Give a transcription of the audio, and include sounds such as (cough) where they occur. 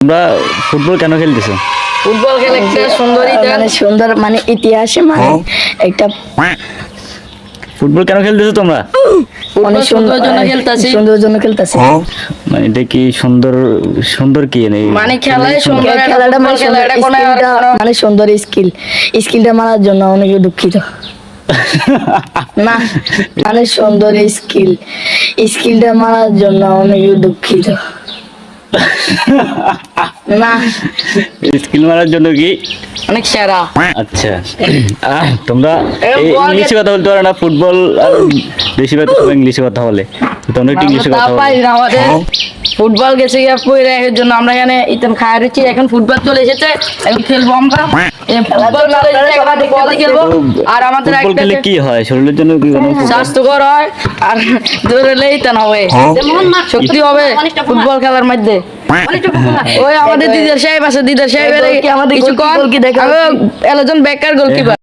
তোমরা ফুটবল কেন খেলতেছো? ফুটবল খেলে একটা সুন্দর মানে সুন্দর মানে ইতিহাসে মানে একটা ফুটবল কেন খেলতেছো তোমরা? অনেক সুন্দর জন্য খেলতাছি। সুন্দর জন্য খেলতেছি। মানে এটা কি সুন্দর সুন্দর কি নেই মানে খেলায় সুন্দর খেলাটা মানে খেলা সুন্দর এটা কোনো আর স্কিলটা কোনো- মানে সুন্দর স্কিল। স্কিলটা মারার জন্য অনেকে দুঃখিত। না মানে সুন্দর স্কিল। স্কিলটা মারার জন্য অনেকে দুঃখিত। (laughs) স্কিল মারার জন্য কি? অনেক সেরা। আচ্ছা। তোমরা ইংলিশে কথা বলতে পারো না ফুটবল আর বেশি বেশিরভাগ সবাই ইংলিশে কথা বলে। তো তোমরা একটু ইংলিশে কথা বলো। আমাদের। ফুটবল গেছে গিয়ে পইরে এর জন্য। আমরা এখানে ইতাম খায় রয়েছি এখন ফুটবল চলে এসেছে এখন খেলব আমরা। ফুটবল চলে এসেছে এখন বল খেলব। আর আমাদের ফুটবল একটা খেলে কি হয়? শরীরের জন্য কি কোনো স্বাস্থ্যকর হয় আর দৌড়লেই তা হবে। শক্তি হবে ফুটবল খেলার মধ্যে। ওই আমাদের দিদার সাহেব আছে দিদার সাহেবের কিছু দেখা এলোজন বেকার গোলকিপার